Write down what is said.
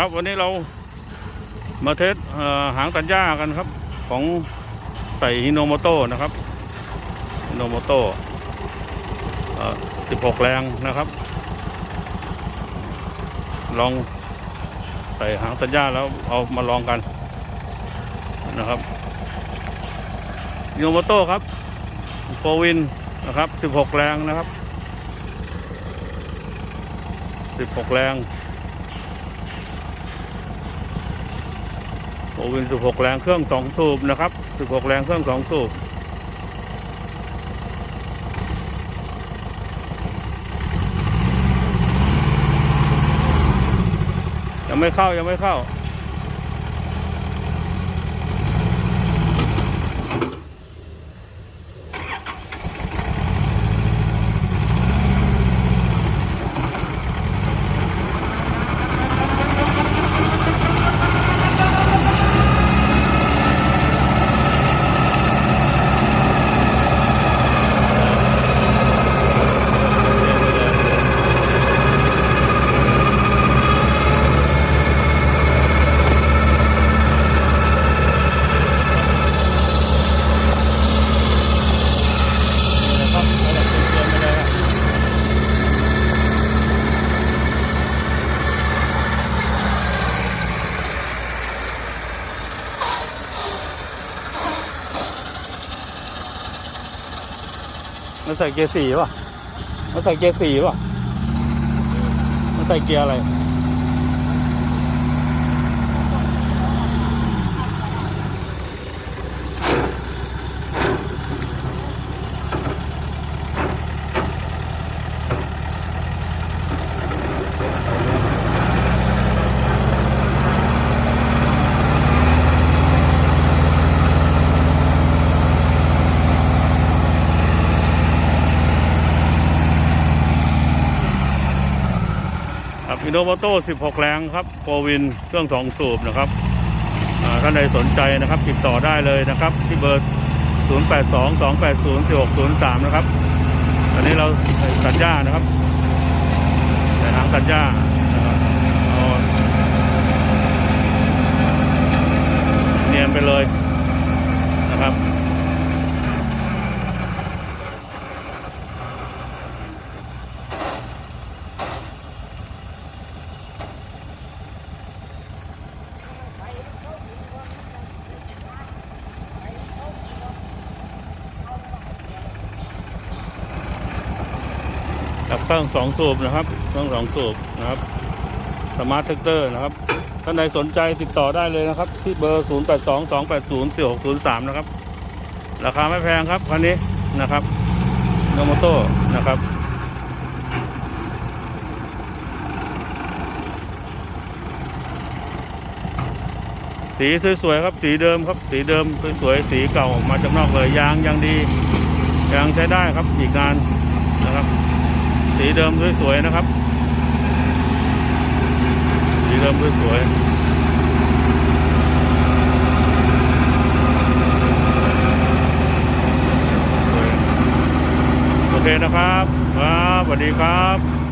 ครับวันนี้เรามาเทสอ่อหางตันย่ากันครับ ของไต่ฮิโนโมโตะนะครับฮิโนโมโตะเอ่อ16 แรงนะครับ ลองใส่หางตันย่าแล้วเอามาลองกันนะครับฮิโนโมโตะครับโฟวินนะครับ 16 แรงนะครับ 16 แรง โอวิน 16 แรงเครื่อง 2 สูบนะครับ 16 แรงเครื่อง 2 สูบยังไม่เข้ายังไม่เข้า นะครับระดับเต็มๆไปเลยครับ มันใส่เกียร์สี่ป่ะมันใส่เกียร์สี่ป่ะมันใส่เกียร์อะไร อินโนโมโต้16 แรงครับโฟวินเครื่อง 2 สูบนะครับอ่าท่านใดสนใจนะครับ ติดต่อได้เลยนะครับ ที่เบอร์ 082 280 4603 นะครับ ตอนนี้เราส่ตัดหญ้านะครับใส่หางตัดหญ้านะครับเอาเนียนไปเลย กับเครื่องสองสูบนะครับเครื่องสองสูบนะครับสมาร์ทเทคเตอร์นะครับท่านใดสนใจติดต่อได้เลยนะครับ ที่เบอร์ 0 8 2 2 8 0 4 6 0 3 นะครับ ราคาไม่แพงครับคันนี้นะครับโนโมโต้นะครับสีสวยๆครับ สีเดิมครับ สีเดิมสวยๆสีเก่าออกมาจากนอกเลยยางยังดียางใช้ได้ครับอีกงานนะครับ สีเดิมสวยๆนะครับ สีเดิมสวยๆโอเคนะครับ ครับสวัสดีครับ